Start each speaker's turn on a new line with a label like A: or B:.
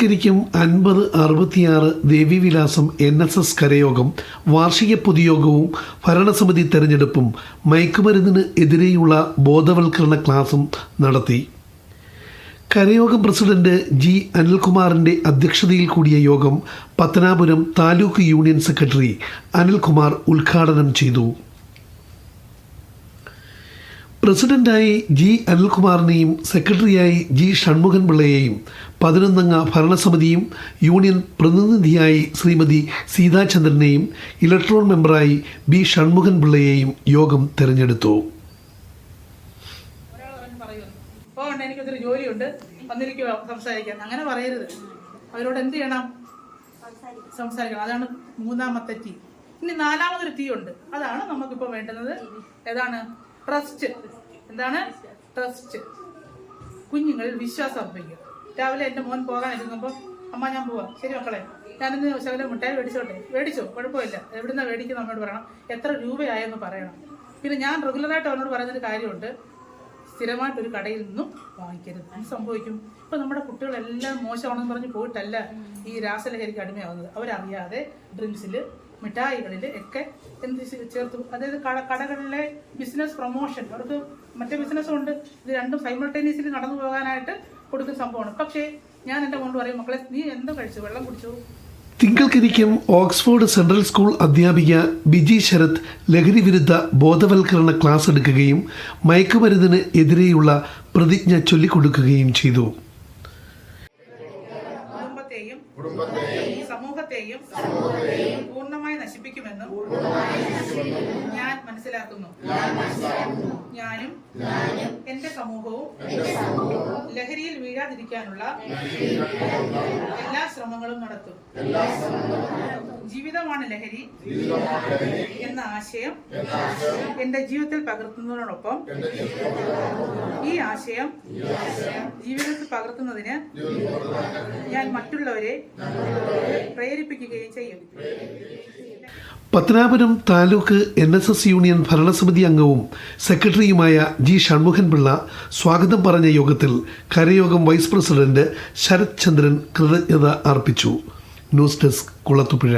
A: തിങ്കൾക്കരിക്കും അൻപത് അറുപത്തിയാറ് Devivilasam N S S കരയോഗം വാർഷിക പൊതുയോഗവും ഭരണസമിതി തെരഞ്ഞെടുപ്പും മയക്കുമരുന്നിന് എതിരെയുള്ള ബോധവൽക്കരണ ക്ലാസും നടത്തി. കരയോഗം പ്രസിഡന്റ് ജി അനിൽകുമാറിന്റെ അധ്യക്ഷതയിൽ കൂടിയ യോഗം പത്തനാപുരം താലൂക്ക് യൂണിയൻ സെക്രട്ടറി അനിൽകുമാർ ഉദ്ഘാടനം ചെയ്തു. പ്രസിഡന്റായി ജി അനിൽകുമാറിനെയും സെക്രട്ടറിയായി ജി ഷൺമുഖൻ പിള്ളയെയും പതിനൊന്നംഗ ഭരണസമിതിയും യൂണിയൻ പ്രതിനിധിയായി ശ്രീമതി സീതാചന്ദ്രനെയും ഇലക്ട്രോൺ മെമ്പറായി ബി ഷൺമുഖൻ പിള്ളയെയും യോഗം തെരഞ്ഞെടുത്തു.
B: ജോലിയുണ്ട് അങ്ങനെ പറയരുത്. അവരോട് എന്ത് ചെയ്യണം? സംസാരിക്കണം. അതാണ് മൂന്നാമത്തെ ടീ. ഇനി നാലാമതൊരു ടീ ഉണ്ട്. അതാണ് നമുക്കിപ്പോൾ വേണ്ടുന്നത്. ഏതാണ്? ട്രസ്റ്റ്. എന്താണ്? ട്രസ്റ്റ് കുഞ്ഞുങ്ങളിൽ വിശ്വാസം അർപ്പിക്കും രാവിലെ എന്റെ മോൻ പോകാൻ ഇരിക്കുമ്പോൾ അമ്മ ഞാൻ പോവാം. ശരി മക്കളെ ഞാനിന്ന് ശകലം മുട്ടായി മേടിച്ചോട്ടെ. മേടിച്ചോ? കുഴപ്പമില്ല. എവിടുന്ന മേടിക്കുന്ന അമ്മയോട് പറയണം. എത്ര രൂപയായെന്ന് പറയണം. പിന്നെ ഞാൻ റെഗുലറായിട്ട് അവനോട് പറയുന്നൊരു കാര്യമുണ്ട്. സ്ഥിരമായിട്ട് ഒരു കടയിൽ നിന്നും വാങ്ങിക്കരുത്. എന്ത് സംഭവിക്കും? ഇപ്പം നമ്മുടെ കുട്ടികളെല്ലാം മോശമാണെന്ന് പറഞ്ഞ് പോയിട്ടല്ല ഈ രാസലഹരിക്ക് അടിമയാവുന്നത്. അവരറിയാതെ ഡ്രിങ്ക്സിൽ മിഠായികളിൽ ഒക്കെ എന്ത് ചേർത്തു. അതായത് കട കടകളിലെ ബിസിനസ് പ്രൊമോഷൻ അവർക്ക് മറ്റേ ബിസിനസ്സും ഉണ്ട്. ഇത് രണ്ടും സൈമൾട്ടേനിയസ്ലി നടന്നു പോകാനായിട്ട് കൊടുക്കുന്ന സംഭവമാണ്. പക്ഷേ ഞാൻ എന്റെ കൊണ്ട് പറയും മക്കളെ നീ എന്തോ കഴിച്ചു? വെള്ളം കുടിച്ചു?
A: തിങ്കൾക്കരിക്കും ഓക്സ്ഫോർഡ് സെൻട്രൽ സ്കൂൾ അധ്യാപിക ബിജി ശരത് ലഹരി വിരുദ്ധ ബോധവൽക്കരണ ക്ലാസ് എടുക്കുകയും മയക്കുമരുന്നിന് എതിരെയുള്ള പ്രതിജ്ഞ ചൊല്ലിക്കൊടുക്കുകയും ചെയ്തു.
B: പൂർണമായി നശിപ്പിക്കുമെന്നും ഞാൻ മനസ്സിലാക്കുന്നു. ഞാനും എന്റെ സമൂഹവും ലഹരിയിൽ വീഴാതിരിക്കാനുള്ള എല്ലാ ശ്രമങ്ങളും നടത്തും. ജീവിതമാണ് ലഹരി. എന്ന ആശയം എന്റെ ജീവിതത്തിൽ പകർത്തുന്നതിനോടൊപ്പം ഈ ആശയം ജീവിതത്തിൽ പകർത്തുന്നതിന് ഞാൻ മറ്റുള്ളവരെ പ്രേരിപ്പിക്കുകയും ചെയ്യും.
A: Pathanapuram taluk N S S union ഭരണസമിതി അംഗവും സെക്രട്ടറിയുമായ ജി ഷൺമുഖൻ പിള്ള സ്വാഗതം പറഞ്ഞ യോഗത്തിൽ കരയോഗം വൈസ് പ്രസിഡന്റ് ശരത് ചന്ദ്രൻ കൃതജ്ഞത അർപ്പിച്ചു. News desk Kulathupuzha.